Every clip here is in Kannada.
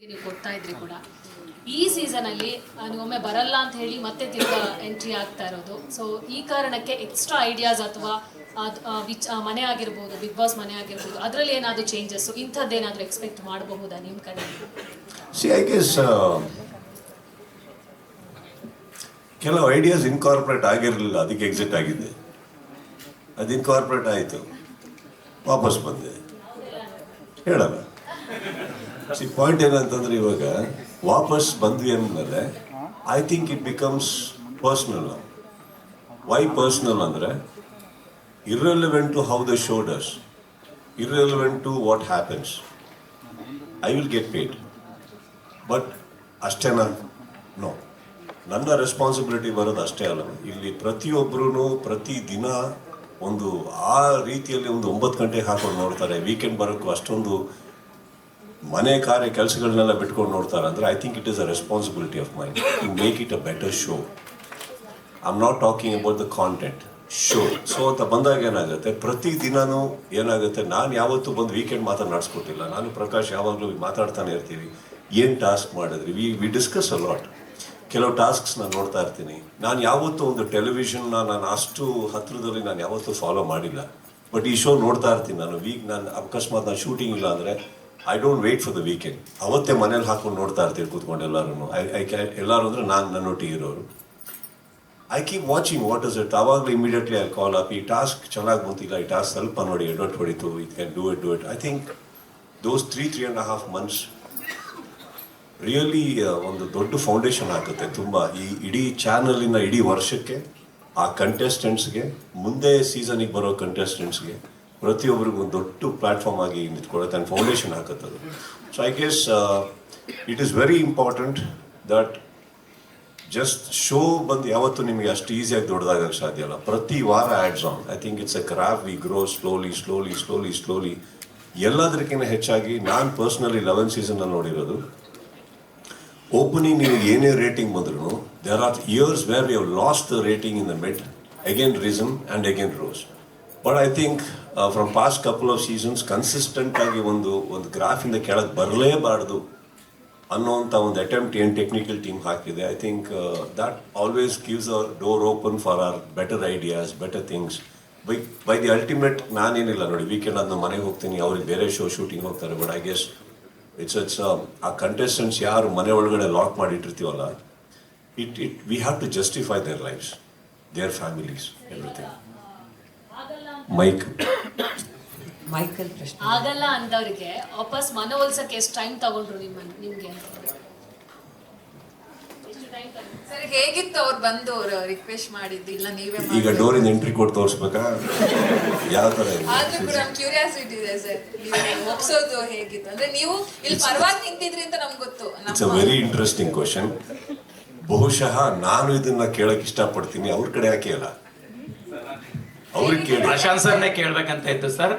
ನೀವು ಕೊಡ್ತಾ ಇದ್ರಿ ಕೂಡ. ಈ ಸೀಸನ್ ಅಲ್ಲಿ ಆ, ಒಮ್ಮೆ ಬರಲ್ಲ ಅಂತ ಹೇಳಿ ಮತ್ತೆ ತಿರ್ಗಾ ಎಂಟ್ರಿ ಆಗ್ತಾ ಇರೋದು. ಸೊ ಈ ಕಾರಣಕ್ಕೆ ಎಕ್ಸ್ಟ್ರಾ ಐಡಿಯಾಸ್ ಅಥವಾ ವಿಚ್ ಮನೆ ಆಗಿರ್ಬೋದು ಬಿಗ್ ಬಾಸ್ ಮನೆ ಆಗಿರ್ಬೋದು ಅದರಲ್ಲಿ ಏನಾದರೂ ಚೇಂಜಸ್ ಇಂಥದ್ದೇನಾದರೂ ಎಕ್ಸ್ಪೆಕ್ಟ್ ಮಾಡಬಹುದಾ ನಿಮ್ಮ ಕಡೆ? ಸಿ ಐ ಗೆಸ್ ಕೆಲವು ಐಡಿಯಾಸ್ ಇನ್ಕಾರ್ಪೊರೇಟ್ ಆಗಿರಲಿಲ್ಲ ಅದಕ್ಕೆ ಎಕ್ಸಿಟ್ ಆಗಿದೆ. ಅದು ಇನ್ಕಾರ್ಪೊರೇಟ್ ಆಯಿತು. ವಾಪಸ್ ಬಂದೆ. ಹೇಳಲ್ಲ. ಸಿ ಪಾಯಿಂಟ್ ಏನಂತಂದ್ರೆ ಇವಾಗ ವಾಪಸ್ ಬಂದ್ವಿ ಅಂದಮೇಲೆ I think it becomes personal why personal ಅಂದರೆ irrelevant to how the show irrelevant to what happens I will get paid but ಅಷ್ಟೇನಾ ನೋ ನನ್ನ ರೆಸ್ಪಾನ್ಸಿಬಿಲಿಟಿ ಬರೋದು ಅಷ್ಟೇ ಅಲ್ಲ. ಇಲ್ಲಿ ಪ್ರತಿಯೊಬ್ಬರೂ ಪ್ರತಿ ದಿನ ಒಂದು ಆ ರೀತಿಯಲ್ಲಿ ಒಂದು ಒಂಬತ್ತು ಗಂಟೆಗೆ ಹಾಕೊಂಡು ನೋಡ್ತಾರೆ. ವೀಕೆಂಡ್ ಬರೋಕ್ಕೂ ಅಷ್ಟೊಂದು ಮನೆ ಕಾರ್ಯ ಕೆಲಸಗಳನ್ನೆಲ್ಲ ಬಿಟ್ಕೊಂಡು ನೋಡ್ತಾರೆ ಅಂದರೆ I think it is a responsibility of mind to make it a better show I am not talking about the content show so ಅಂತ ಬಂದಾಗ ಏನಾಗುತ್ತೆ? ಪ್ರತಿ ದಿನವೂ ಏನಾಗುತ್ತೆ? ನಾನು ಯಾವತ್ತೂ ಬಂದು ವೀಕೆಂಡ್ ಮಾತನಾಡಿಸ್ಕೊಟ್ಟಿಲ್ಲ ನಾನು ಪ್ರಕಾಶ್ ಯಾವಾಗಲೂ ಮಾತಾಡ್ತಾನೆ ಇರ್ತೀವಿ. ಏನು ಟಾಸ್ಕ್ ಮಾಡಿದ್ರಿ? ವಿ ವಿ ಡಿಸ್ಕಸ್ ಅಲಾಟ್ ಕೆಲವು ಟಾಸ್ಕ್ಸ್ ನಾನು ನೋಡ್ತಾ ಇರ್ತೀನಿ. ನಾನು ಯಾವತ್ತೂ ಒಂದು ಟೆಲಿವಿಷನ್ನ ನಾನು ಅಷ್ಟು ಹತ್ತಿರದಲ್ಲಿ ನಾನು ಯಾವತ್ತೂ ಫಾಲೋ ಮಾಡಿಲ್ಲ. ಬಟ್ ಈ ಶೋ ನೋಡ್ತಾ ಇರ್ತೀನಿ ನಾನು. ವೀಕ್ ನಾನು ಅಕಸ್ಮಾತ್ ನಾನು ಶೂಟಿಂಗ್ ಇಲ್ಲ ಅಂದರೆ I don't wait for the weekend ಅವತ್ತೇ ಮನೇಲಿ ಹಾಕೊಂಡು ನೋಡ್ತಾ ಇರ್ತೀವಿ ಕೂತ್ಕೊಂಡು ಎಲ್ಲರೂ ಐ ಐ ಕ್ಯಾ ಎಲ್ಲರೂ ಅಂದರೆ ನಾನು ನನ್ನೊಟ್ಟಿಗೆ ಇರೋರು. I keep watching what is it ಅವಾಗಲೂ immediately I call up ಈ ಟಾಸ್ಕ್ ಚೆನ್ನಾಗಿ ಬಂತಿಲ್ಲ, ಈ ಟಾಸ್ಕ್ ಸ್ವಲ್ಪ ನೋಡಿ, ಎಡವಟ್ ಹೊಡಿತು it can do it do it I think those three three and half months really ಒಂದು ದೊಡ್ಡ ಫೌಂಡೇಶನ್ ಆಗುತ್ತೆ ತುಂಬ. ಈ ಇಡೀ ಚಾನಲಿನ ಇಡೀ ವರ್ಷಕ್ಕೆ, ಆ ಕಂಟೆಸ್ಟೆಂಟ್ಸ್ಗೆ ಮುಂದೆ ಸೀಸನಿಗೆ ಬರೋ ಕಂಟೆಸ್ಟೆಂಟ್ಸ್ಗೆ ಪ್ರತಿಯೊಬ್ಬರಿಗೂ ಒಂದು ದೊಡ್ಡ ಪ್ಲ್ಯಾಟ್ಫಾರ್ಮ್ ಆಗಿ ನಿಂತ್ಕೊಳ್ಳುತ್ತೆ and foundation ಹಾಕತ್ತದು so I guess it is very important that just show ಬಂದು ಯಾವತ್ತೂ ನಿಮಗೆ ಅಷ್ಟು ಈಸಿಯಾಗಿ ದೊಡ್ಡದಾಗಕ್ಕೆ ಸಾಧ್ಯ ಅಲ್ಲ ಪ್ರತಿ ವಾರ ads on I think it's a graph we grow slowly slowly slowly slowly ಎಲ್ಲದಕ್ಕಿಂತ ಹೆಚ್ಚಾಗಿ ನಾನು ಪರ್ಸ್ನಲಿ ಲೆವೆನ್ ಸೀಸನ್ನ ನೋಡಿರೋದು. ಓಪನಿಂಗ್ ನೀವು ಏನೇ ರೇಟಿಂಗ್ ಬಂದ್ರು there are years where you lost the rating in the mid again risen and again rose but I think from past couple of seasons consistent ಆಗಿ ಒಂದು ಒಂದು ಗ್ರಾಫಿಂದ ಕೆಳಗೆ ಬರಲೇಬಾರ್ದು ಅನ್ನೋಂಥ ಒಂದು ಅಟೆಂಪ್ಟ್ ಏನು ಟೆಕ್ನಿಕಲ್ ಟೀಮ್ ಹಾಕಿದೆ. I think that always gives our door open for our better ideas better things by by the ultimate ನಾನೇನಿಲ್ಲ ನೋಡಿ ವೀಕೆಂಡ್ ಅದನ್ನ ಮನೆಗೆ ಹೋಗ್ತೀನಿ, ಅವ್ರಿಗೆ ಬೇರೆ ಶೋ ಶೂಟಿಂಗ್ ಹೋಗ್ತಾರೆ but I guess it's it's ಆ ಕಂಟೆಸ್ಟೆಂಟ್ಸ್ ಯಾರು ಮನೆ ಒಳಗಡೆ lock ಮಾಡಿಟ್ಟಿರ್ತೀವಲ್ಲ it it we have to justify their lives their families everything mic. Michael ಪ್ರಶ್ನೆ. ಆಗಲ್ಲ ಅಂದವ್ರಿಗೆ ವಾಪಸ್ ಮನವೊಲ್ಸಕ್ಕೆ ಎಷ್ಟು ಟೈಮ್ ತಗೊಂಡ್ರು ನಿಮ್ಮ ನಿಮ್ಗೆ? ಎಷ್ಟು ಟೈಮ್ ಸರ್ ಹೇಗಿತ್ತು ಅವ್ರು ಬಂದು ಅವ್ರು ರಿಕ್ವೆಸ್ಟ್ ಮಾಡಿದ್ದು? ಇಲ್ಲ ನೀವೇ ಈಗ ಡೋರ್ ಡೋರಿಂದ ಎಂಟ್ರಿ ಕೊಟ್ಟು ತೋರಿಸ್ಬೇಕಾ? ಯಾವ ತರ ಆದ್ರೂ ಕೂಡ ಕ್ಯೂರಿಯಾಸಿಟಿ ಇದೆ ಸರ್. ನೀವು ಒಪ್ಸೋದು ಹೇಗಿತ್ತು? ಅಂದ್ರೆ ನೀವು ಇಲ್ಲಿ ಪರವಾಗಿ ನಿಂತಿದ್ರಿ ಅಂತ ನಮ್ಗೆ ಗೊತ್ತು. It's a very interesting question ಬಹುಶಃ ನಾನು ಇದನ್ನ ಕೇಳಕ್ ಇಷ್ಟಪಡ್ತೀನಿ. ಅವ್ರ ಕಡೆ ಯಾಕೆ ಅಲ್ಲ ಅವ್ರಿಗೆ ಪ್ರಶಾಂತ್ ಸರ್ನೇ ಕೇಳ್ಬೇಕಂತ ಇತ್ತು ಸರ್.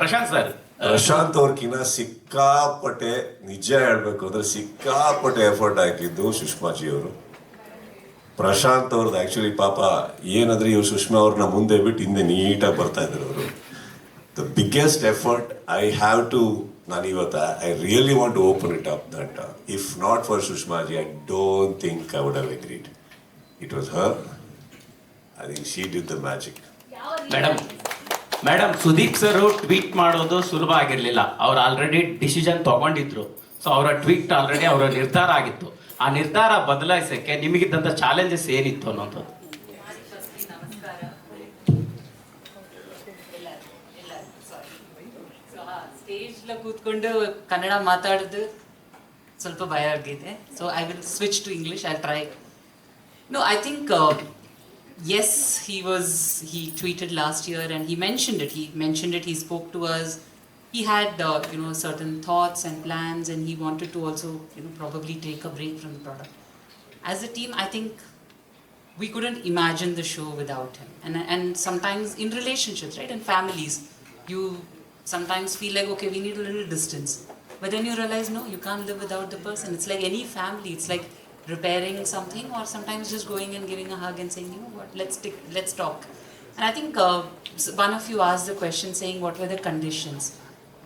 ಪ್ರಶಾಂತ್ ಸರ್. ಪ್ರಶಾಂತ್ ಅವ್ರಕಿನ್ನ ಸಿಕ್ಕಾಪಟ್ಟೆ ನಿಜ ಹೇಳ್ಬೇಕು ಅಂದ್ರೆ ಸಿಕ್ಕಾಪಟ್ಟೆ ಎಫರ್ಟ್ ಹಾಕಿದ್ದು ಸುಷ್ಮಾಜಿ ಅವರು. ಪ್ರಶಾಂತ್ ಅವ್ರದ್ದು ಆಕ್ಚುಲಿ ಪಾಪ ಏನಂದ್ರೆ ಇವ್ರು ಸುಷ್ಮಾ ಅವ್ರನ್ನ ಮುಂದೆ ಬಿಟ್ಟು ಹಿಂದೆ ನೀಟಾಗಿ ಬರ್ತಾ ಇದ್ರು ಅವರು. The biggest effort I have to ನಾನು ಇವತ್ತು I really want to open it up that if not for Sushmaji I don't think I would have agreed it was her I think she did the magic madam madam Sudeep sir tweet ಮಾಡೋದು ಸುಲಭ ಆಗಿರಲಿಲ್ಲ. ಅವ್ರು ಆಲ್ರೆಡಿ ಡಿಸಿಷನ್ ತಗೊಂಡಿದ್ರು. ಸೊ ಅವರ ಟ್ವೀಟ್ ಆಲ್ರೆಡಿ ಅವರ ನಿರ್ಧಾರ ಆಗಿತ್ತು. ಆ ನಿರ್ಧಾರ ಬದಲಾಯಿಸಕ್ಕೆ ನಿಮಗಿದ್ದಂಥ ಚಾಲೆಂಜಸ್ ಏನಿತ್ತು ಅನ್ನೋದು? ಕೂತ್ಕೊಂಡು ಕನ್ನಡ ಮಾತಾಡೋದು ಸ್ವಲ್ಪ ಭಯ ಆಗಿದೆ. So I will switch to English I try no I think as he was he tweeted last year and he mentioned it he mentioned it he spoke to us he had uh, you know certain thoughts and plans and he wanted to also you know probably take a break from the product as a team i think we couldn't imagine the show without him. And, and sometimes in relationships, right, in families, you sometimes feel like, okay, we need a little distance. But then you realize, no, you can't live without the person. It's like any family. It's like repairing something or sometimes just going and giving a hug and saying, you know what, let's, stick, let's talk. And I think uh, one of you asked the question saying, what were the conditions?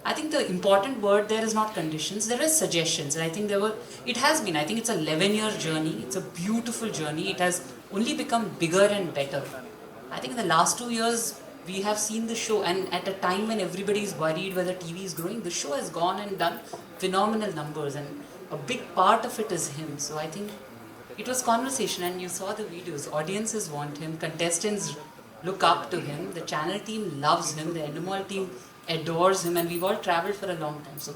I think the important word there is not conditions, there is suggestions. And I think there were, it has been, I think it's a 11 year journey. It's a beautiful journey. It has only become bigger and better. I think in the last two years, we have seen the show, and at a time when everybody is worried whether TV is growing, the show has gone and done phenomenal numbers, and a big part of it is him. So I think it was conversation, and you saw the videos. Audiences want him, contestants look up to him, the channel team loves him, the Endemol team adores him, and we've all traveled for a long time. So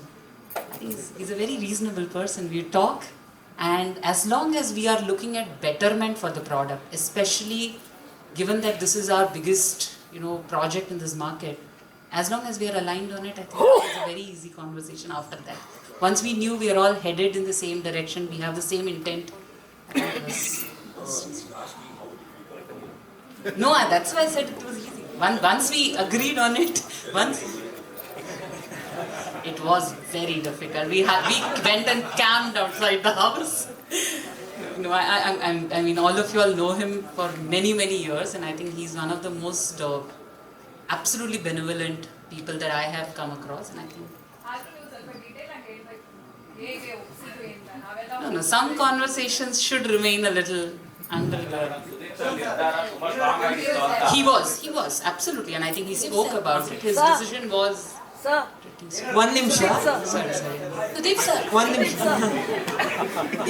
I think he's, he's a very reasonable person. We talk, and as long as we are looking at betterment for the product, especially given that this is our biggest, you know, project in this market, as long as we are aligned on it, I think it's a very easy conversation after that. Once we knew we are all headed in the same direction, we have the same intent. I was- no, that's why I said it was easy. Once, once we agreed on it, once it was very difficult. We had we went and camped outside the house. No, I, I, I'm- I'm, I mean, all of you all know him for many, many years, and I think he's one of the most uh, absolutely benevolent people that I have come across, and I think. No, no, some conversations should remain a little under the. He was, he was, absolutely, and I think he spoke about it. His decision was. ಒಂದ್ ನಿಮಿಷ Sorry, sorry. ಸುದೀಪ್ ಸರ್ ಒಂದ್ ನಿಮಿಷ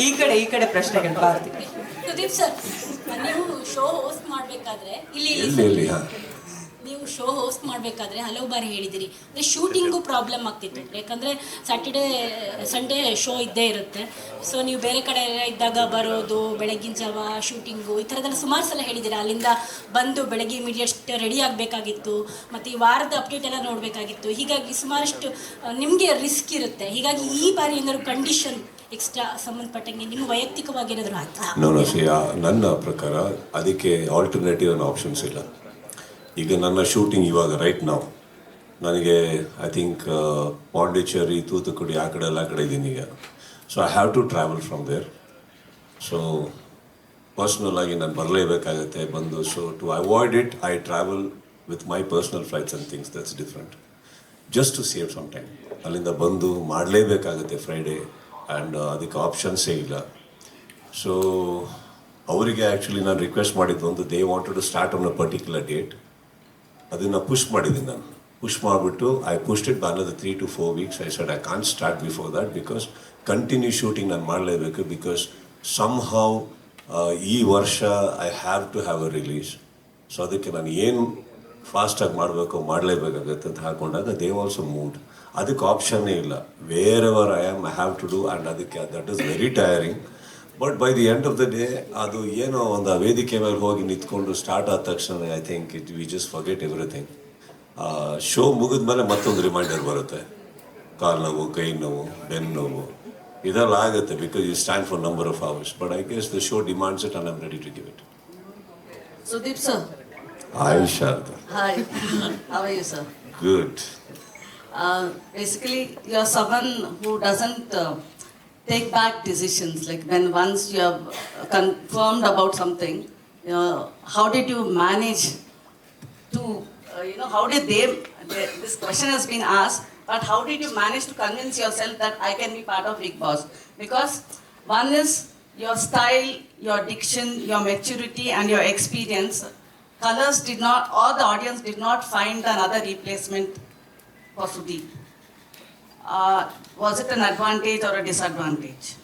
ಈ ಕಡೆ ಈ ಕಡೆ ಪ್ರಶ್ನೆಗಳು ಭಾರತಿ ಸುದೀಪ್ ಸರ್ ನೀವು ಶೋ ಹೋಸ್ಟ್ ಮಾಡ್ಬೇಕಾದ್ರೆ ಇಲ್ಲಿ ನೀವು ಶೋ ಹೋಸ್ಟ್ ಮಾಡಬೇಕಾದ್ರೆ ಹಲವು ಬಾರಿ ಹೇಳಿದಿರಿ. ಅಂದರೆ ಶೂಟಿಂಗು ಪ್ರಾಬ್ಲಮ್ ಆಗ್ತಿತ್ತು. ಯಾಕಂದರೆ ಸ್ಯಾಟರ್ಡೇ ಸಂಡೇ ಶೋ ಇದ್ದೇ ಇರುತ್ತೆ. ಸೊ ನೀವು ಬೇರೆ ಕಡೆ ಇದ್ದಾಗ ಬರೋದು ಬೆಳಗಿನ ಜಾವ ಶೂಟಿಂಗು ಈ ಥರದೆಲ್ಲ ಸುಮಾರು ಸಲ ಹೇಳಿದ್ದೀರಾ ಅಲ್ಲಿಂದ ಬಂದು ಬೆಳಗ್ಗೆ ಇಮಿಡಿಯೇಟ್ ರೆಡಿ ಆಗಬೇಕಾಗಿತ್ತು. ಮತ್ತು ಈ ವಾರದ ಅಪ್ಡೇಟ್ ಎಲ್ಲ ನೋಡಬೇಕಾಗಿತ್ತು. ಹೀಗಾಗಿ ಸುಮಾರಷ್ಟು ನಿಮಗೆ ರಿಸ್ಕ್ ಇರುತ್ತೆ. ಹೀಗಾಗಿ ಈ ಬಾರಿ ಏನಾದ್ರು ಕಂಡೀಷನ್ ಎಕ್ಸ್ಟ್ರಾ ಸಂಬಂಧಪಟ್ಟಂಗೆ ನಿಮ್ಮ ವೈಯಕ್ತಿಕವಾಗಿ ಏನಾದರೂ ಆಯ್ತಾ? ನನ್ನ ಪ್ರಕಾರ ಅದಕ್ಕೆ ಆಲ್ಟರ್ನೇಟಿವ್ ಆಪ್ಷನ್ಸ್ ಇಲ್ಲ. ಈಗ ನನ್ನ ಶೂಟಿಂಗ್ ಇವಾಗ ರೈಟ್ ನಾವು ನನಗೆ ಐ ಥಿಂಕ್ ಪಾಂಡಿಚೇರಿ ತೂತುಕುಡಿ ಆ ಕಡೆ ಎಲ್ಲ ಕಡೆ ಇದ್ದೀನಿ ಈಗ. So I have to travel from there so personal ಆಗಿ ನಾನು ಬರಲೇಬೇಕಾಗತ್ತೆ, ಬಂದು so to avoid it I travel with my personal flights and things that's different just to save some time ಅಲ್ಲಿಂದ ಬಂದು ಮಾಡಲೇಬೇಕಾಗತ್ತೆ ಫ್ರೈಡೇ ಆ್ಯಂಡ್ ಅದಕ್ಕೆ ಆಪ್ಷನ್ಸೇ ಇಲ್ಲ. ಸೊ ಅವರಿಗೆ ಆ್ಯಕ್ಚುಲಿ ನಾನು ರಿಕ್ವೆಸ್ಟ್ ಮಾಡಿದ್ದು ಒಂದು they wanted to start on a particular date ಅದನ್ನು ಪುಷ್ ಮಾಡಿದ್ದೀನಿ ನಾನು. ಪುಷ್ ಮಾಡಿಬಿಟ್ಟು I pushed it ಬಾನದ three to four weeks I said I can start before that because continue shooting ನಾನು ಮಾಡಲೇಬೇಕು ಬಿಕಾಸ್ ಸಮ್ ಹೌ ಈ ವರ್ಷ I have to have a release so ಅದಕ್ಕೆ ನಾನು ಏನು ಫಾಸ್ಟಾಗಿ ಮಾಡಬೇಕು ಮಾಡಲೇಬೇಕಾಗತ್ತೆ ಅಂತ ಹಾಕೊಂಡಾಗ ದೇ ಆಲ್ಸೋ ಮೂಡ್ ಅದಕ್ಕೆ ಆಪ್ಷನ್ನೇ ಇಲ್ಲ. Wherever I am I have to do and ಅದಕ್ಕೆ that is very tiring but by the end of the day ಅದು ಏನೋ ಒಂದು ಆ ವೇದಿಕೆ ಮೇಲೆ ಹೋಗಿ ನಿಂತ್ಕೊಂಡು ಸ್ಟಾರ್ಟ್ ಆದ ತಕ್ಷಣ I think it we just forget everything show ಮುಗಿದ ಮೇಲೆ ಮತ್ತೊಂದು ರಿಮೈಂಡರ್ ಬರುತ್ತೆ. ಕಾಲು ನೋವು ಕೈ ನೋವು ಬೆನ್ನು ನೋವು. ಇದೆಲ್ಲ ಆಗುತ್ತೆ because you stand for number of hours but I guess the show demands it and I'm ready to give it Sudeep sir Sharada are you, sir? Good Uh, basically, or someone who doesn't uh, take back decisions. Like when once you have confirmed about something, uh, how did you manage to, uh, you know, how did they, they, this question has been asked, but how did you manage to convince yourself that I can be part of Big Boss? Because one is your style, your diction, your maturity, and your experience. Colors did not, or the audience did not find another replacement for Sudeep. Uh, was it an advantage or a disadvantage?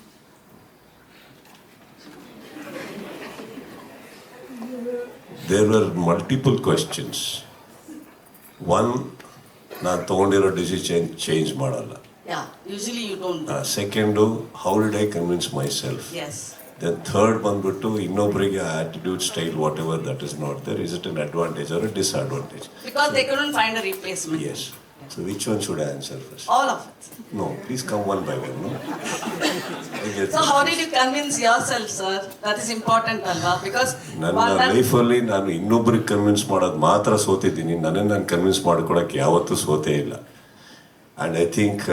There are multiple questions one ನಾನು ತೊಗೊಂಡಿರೋ ಡಿಸಿಷನ್ ಚೇಂಜ್ ಮಾಡಲ್ಲ Yeah, usually you don't. do. Second how did I convince myself Yes. Then third ಬಂದ್ಬಿಟ್ಟು ಇನ್ನೊಬ್ಬರಿಗೆ attitude style whatever that is not there is it an advantage or disadvantage Because which one should I answer first? All of it. No please come one by one. No? So how did you convince yourself, sir? That is important, Alva, because ನನ್ನ ಲೈಫಲ್ಲಿ ನಾನು ಇನ್ನೊಬ್ರಿಗೆ ಕನ್ವಿನ್ಸ್ ಮಾಡೋದು ಮಾತ್ರ ಸೋತಿದ್ದೀನಿ ನನ್ನನ್ನು ನಾನು ಕನ್ವಿನ್ಸ್ ಮಾಡ್ಕೊಳಕ್ಕೆ ಯಾವತ್ತೂ ಸೋತೇ ಇಲ್ಲ ಆ್ಯಂಡ್ ಐ ಥಿಂಕ್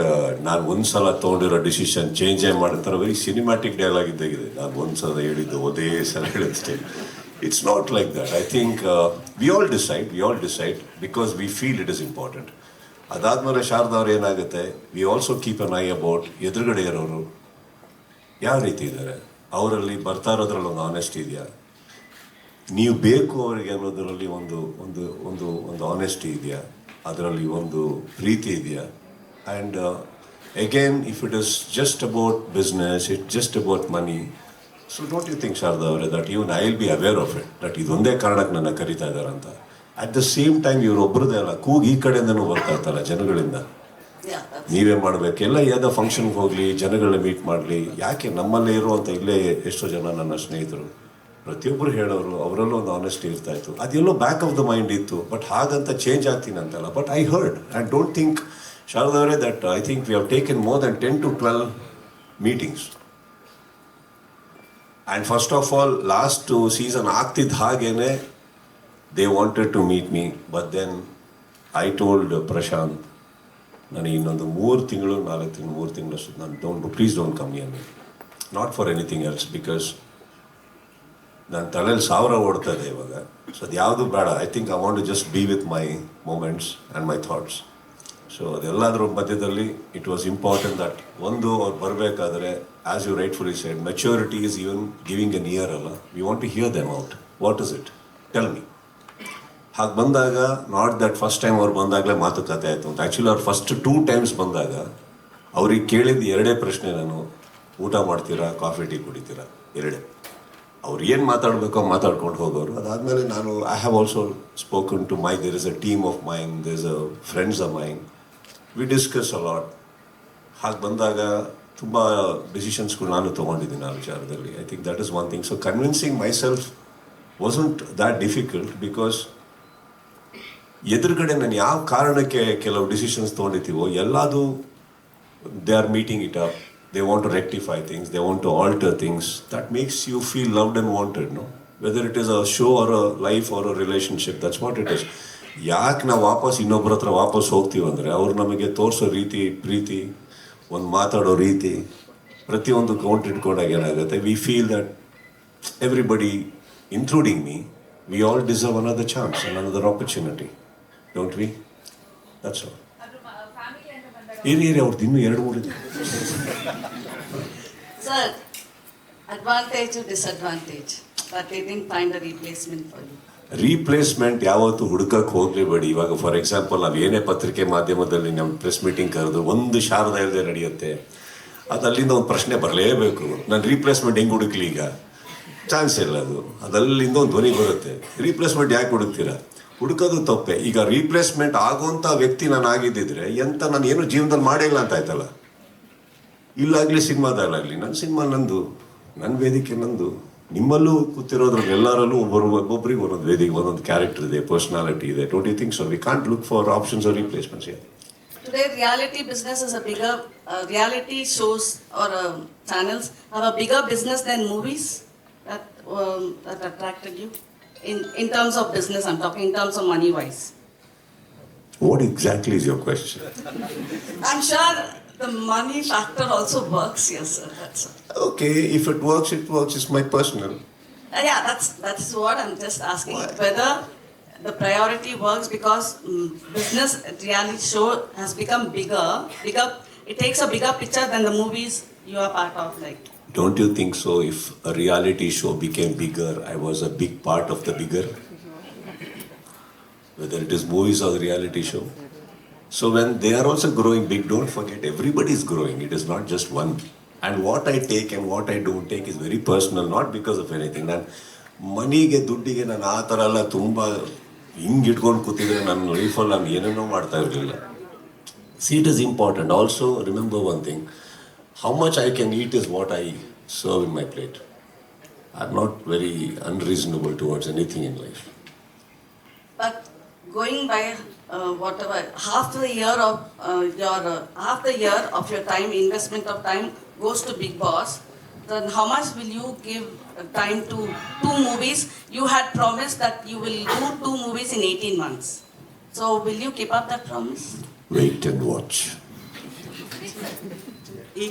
ನಾನು ಒಂದು ಸಲ ತೊಗೊಂಡಿರೋ ಡಿಸಿಷನ್ ಚೇಂಜೇ ಮಾಡಿರ್ತಾರೆ ವೆರಿ ಸಿನಿಮ್ಯಾಟಿಕ್ ಡೈಲಾಗ್ ಇದ್ದಾಗಿದೆ ನಾನು ಒಂದು ಸಲ ಹೇಳಿದ್ದು ಒಂದೇ ಸಲ ಹೇಳಿದ style it's not like that I think we all decide we all decide because we feel it is important ಅದಾದ್ಮೇಲೆ ಶಾರದಾ ಅವ್ರು ಏನಾಗುತ್ತೆ we also keep an eye about ಎದುರುಗಡೆ ಇರೋರು ಯಾವ ರೀತಿ ಇದ್ದಾರೆ? ಅವರಲ್ಲಿ ಬರ್ತಾ ಇರೋದ್ರಲ್ಲಿ ಒಂದು ಆನೆಸ್ಟಿ ಇದೆಯಾ? ನೀವು ಬೇಕು ಅವರಿಗೆ ಅನ್ನೋದರಲ್ಲಿ ಒಂದು ಒಂದು ಒಂದು ಒಂದು ಆನೆಸ್ಟಿ ಇದೆಯಾ? ಅದರಲ್ಲಿ ಒಂದು ಪ್ರೀತಿ ಇದೆಯಾ? And again if it is just about business it just about money so don't you think Sharada ಅವರೇ that even I will be aware of it that ಇದೊಂದೇ ಕಾರಣಕ್ಕೆ ನನ್ನ ಕರಿತಾ ಇದ್ದಾರೆ ಅಂತ? ಅಟ್ ದ ಸೇಮ್ ಟೈಮ್ ಇವರೊಬ್ಬರದೇ ಅಲ್ಲ ಕೂಗಿ ಈ ಕಡೆಯಿಂದನೂ ಬರ್ತಾ ಇರ್ತಾರೆ ಜನಗಳಿಂದ. ನೀವೇ ಮಾಡ್ಬೇಕು ಎಲ್ಲ ಯಾವುದೋ ಫಂಕ್ಷನ್ಗೆ ಹೋಗಲಿ ಜನಗಳನ್ನ ಮೀಟ್ ಮಾಡಲಿ ಯಾಕೆ ನಮ್ಮಲ್ಲೇ ಇರುವಂಥ ಇಲ್ಲೇ ಎಷ್ಟೋ ಜನ ನನ್ನ ಸ್ನೇಹಿತರು. ಪ್ರತಿಯೊಬ್ಬರು ಹೇಳೋರು ಅವರಲ್ಲೂ ಒಂದು ಆನೆಸ್ಟಿ ಇರ್ತಾ ಇತ್ತು. ಅದೆಲ್ಲೋ ಬ್ಯಾಕ್ ಆಫ್ ದ ಮೈಂಡ್ ಇತ್ತು ಬಟ್ ಹಾಗಂತ ಚೇಂಜ್ ಆಗ್ತೀನಿ ಅಂತಲ್ಲ. But I heard I don't think ಶಾರದವರೇ that I think we have taken more than ten to twelve meetings and first of all last season ಆಗ್ತಿದ್ದ ಹಾಗೇನೆ they wanted to meet me but then I told Prashant ನನಗೆ ಇನ್ನೊಂದು ಮೂರು ತಿಂಗಳು, ನಾಲ್ಕು ತಿಂಗಳು, ಮೂರು ತಿಂಗಳು ಅಷ್ಟು ನಾನು ಡೋಂಟ್ ಪ್ಲೀಸ್ ಡೋಂಟ್ ಕಮ್ಮಿ ಅನ್ನಿ not for anything else because ನನ್ನ ತಲೆಯಲ್ಲಿ ಸಾವಿರ ಓಡ್ತಾ ಇದೆ ಇವಾಗ. ಸೊ ಅದು ಯಾವುದು ಬೇಡ. I think I want to just be with my moments and my thoughts so ಅದೆಲ್ಲದರ ಮಧ್ಯದಲ್ಲಿ ಇಟ್ ವಾಸ್ ಇಂಪಾರ್ಟೆಂಟ್ ದಟ್ ಒಂದು ಅವ್ರು ಬರಬೇಕಾದ್ರೆ as you rightfully said maturity is even giving an ear ಅಲ್ಲ. We want to hear them out what is it tell me ಹಾಗೆ ಬಂದಾಗ ನಾಟ್ ದಟ್ ಫಸ್ಟ್ ಟೈಮ್ ಅವ್ರು ಬಂದಾಗಲೇ ಮಾತುಕತೆ ಆಯಿತು ಅಂತ. ಆ್ಯಕ್ಚುಲಿ ಅವ್ರು ಫಸ್ಟ್ ಟೂ ಟೈಮ್ಸ್ ಬಂದಾಗ, ಅವ್ರಿಗೆ ಕೇಳಿದ ಎರಡೇ ಪ್ರಶ್ನೆ ನಾನು, ಊಟ ಮಾಡ್ತೀರಾ ಕಾಫಿ ಟೀ ಕುಡಿತೀರಾ? ಎರಡೇ. ಅವ್ರು ಏನು ಮಾತಾಡಬೇಕೋ ಮಾತಾಡ್ಕೊಂಡು ಹೋಗೋರು. ಅದಾದಮೇಲೆ ನಾನು I have also spoken to my there is a team of mine there is a friends of mine we discuss a lot ಹಾಗೆ ಬಂದಾಗ, ತುಂಬ ಡಿಸಿಷನ್ಸ್ಗಳು ನಾನು ತೊಗೊಂಡಿದ್ದೀನಿ ಆ ವಿಚಾರದಲ್ಲಿ. I think that is one thing so convincing myself wasn't that difficult because ಎದುರುಗಡೆ ನಾನು ಯಾವ ಕಾರಣಕ್ಕೆ ಕೆಲವು ಡಿಸಿಷನ್ಸ್ ತೊಗೊಂಡಿರ್ತೀವೋ ಎಲ್ಲದು they are meeting it up they want to rectify things they want to alter things that makes you feel loved and wanted no whether it is a show or a life or a relationship that's what it is ಯಾಕೆ ನಾವು ವಾಪಸ್ ಇನ್ನೊಬ್ಬರ ಹತ್ರ ವಾಪಸ್ ಹೋಗ್ತೀವಿ ಅಂದರೆ ಅವ್ರು ನಮಗೆ ತೋರಿಸೋ ರೀತಿ ಪ್ರೀತಿ ಒಂದು ಮಾತಾಡೋ ರೀತಿ ಪ್ರತಿಯೊಂದು ಕೌಂಟ್ ಇಟ್ಕೊಂಡಾಗ ಏನಾಗುತ್ತೆ? We feel that everybody, including me we all deserve another chance another another opportunity, we that's all. ಇರಿ ಇರಿ ಅವ್ರದ್ದು ಇನ್ನೂ ಎರಡು ಮೂರು ಇದೆ. Sir, advantage or disadvantage? That they didn't find a replacement for you. Replacement ಯಾವತ್ತೂ ಹುಡುಕಕ್ಕೆ ಹೋಗ್ಲೇಬೇಡಿ. ಇವಾಗ ಫಾರ್ ಎಕ್ಸಾಂಪಲ್ ನಾವು ಏನೇ ಪತ್ರಿಕೆ ಮಾಧ್ಯಮದಲ್ಲಿ ನಮ್ಮ ಪ್ರೆಸ್ ಮೀಟಿಂಗ್ ಕರೆದು ಒಂದು ಶಾರದ ಇಲ್ಲದೆ ನಡೆಯುತ್ತೆ. ಅದು ಅಲ್ಲಿಂದ ಒಂದು ಪ್ರಶ್ನೆ ಬರಲೇಬೇಕು. ನಾನು ರೀಪ್ಲೇಸ್ಮೆಂಟ್ ಹೆಂಗೆ ಹುಡುಕ್ಲಿ ಈಗ? ಚಾನ್ಸ್ ಇಲ್ಲ ಅದು. ಅದಲ್ಲಿಂದ ಒಂದು ಧ್ವನಿ ಬರುತ್ತೆ. ರೀಪ್ಲೇಸ್ಮೆಂಟ್ ಯಾಕೆ ಹುಡುಕ್ತೀರಾ? ಹುಡುಕೋದು ತಪ್ಪೆ. ಈಗ ರೀಪ್ಲೇಸ್ಮೆಂಟ್ ಆಗುವಂಥ ವ್ಯಕ್ತಿ ನಾನು ಆಗಿದ್ದಿದ್ರೆ ಎಂತ ನಾನು ಏನು ಜೀವನದಲ್ಲಿ ಮಾಡೇ ಇಲ್ಲ ಅಂತ ಆಯ್ತಲ್ಲ? ಇಲ್ಲಾಗಲಿ ಸಿನಿಮಾದಲ್ಲಾಗ್ಲಿ ನನ್ನ ಸಿನಿಮಾ ನಂದು ನನ್ನ ವೇದಿಕೆ ನಂದು. ನಿಮ್ಮಲ್ಲೂ ಕೂತಿರೋದ್ರಲ್ಲಿ ಎಲ್ಲರಲ್ಲೂ ಒಬ್ಬರು ಒಬ್ಬೊಬ್ಬರಿಗೆ ಒಂದೊಂದು ವೇದಿಕೆ ಒಂದೊಂದು ಕ್ಯಾರೆಕ್ಟರ್ ಇದೆ ಪರ್ಸನಾಲಿಟಿ ಇದೆ. Don't you think so we can't look for options or replacements Today, reality business is a bigger, uh, reality shows or uh, channels have a bigger business than movies that, um, that? In, in terms of business, I'm talking in terms of money wise. What exactly is your question? I'm sure the money factor also works yes, sir. That's all. Okay, if it works, it works. It's my personal. Uh, yeah, that's that's what I'm just asking Why? whether the priority works because mm, business reality show has become bigger, bigger. It takes a bigger picture than the movies you are part of, like. Don't you think so? If a reality show became bigger, I was a big part of the bigger. Whether it is movies or the reality show. So when they are also growing big, don't forget everybody is growing. It is not just one. And what I take and what I don't take is very personal, not because of anything. ನಾನು ಮನಿಗೆ ದುಡ್ಡಿಗೆ ನಾನು ಆ ಥರ ಎಲ್ಲ ತುಂಬ ಹಿಂಗೆ ಇಟ್ಕೊಂಡು ಕೂತಿದ್ರೆ ನನ್ನ ಲೈಫಲ್ಲಿ ನಾನು ಏನೇನೋ ಮಾಡ್ತಾ ಇರಲಿಲ್ಲ See, it is important. Also, remember one thing how much I can eat is what I serve in my plate. I'm not very unreasonable towards anything in life. But going by uh, whatever, half the year of uh, your, uh, half the year of your time, investment of time goes to Big Boss, then how much will you give uh, time to two movies? You had promised that you will do two movies in 18 months. So will you keep up that promise? Wait and watch. ಈ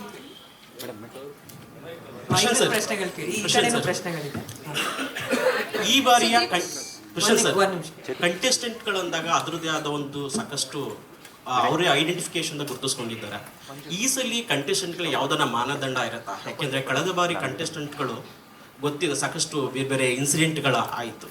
ಪ್ರಶಾಂತ್ ಸರ್. ಪ್ರಶ್ನೆಗಳು ಕೇಳಿ ಈ ಕಡೆನೂ ಸರ್. ಪ್ರಶ್ನೆಗಳಿದೆ ಈ ಬಾರಿಯ ಕಂಟೆಸ್ಟೆಂಟ್ ಸರ್. ಕಂಟೆಸ್ಟೆಂಟ್ಗಳು ಅಂದಾಗ ಅದರದ್ದೇ ಆದ ಒಂದು ಸಾಕಷ್ಟು ಅವರೇ ಐಡೆಂಟಿಫಿಕೇಶನ್ ಗುರುತಿಸ್ಕೊಂಡಿದ್ದಾರೆ ಈ ಸಲ ಕಂಟೆಸ್ಟೆಂಟ್ಗಳು ಯಾವ್ದನ್ನ ಮಾನದಂಡ ಇರುತ್ತಾ ಯಾಕೆಂದ್ರೆ ಕಳೆದ ಬಾರಿ ಕಂಟೆಸ್ಟೆಂಟ್ಗಳು ಗೊತ್ತಿದೆ ಸಾಕಷ್ಟು ಬೇರೆ ಬೇರೆ ಇನ್ಸಿಡೆಂಟ್ಗಳ ಆಯಿತು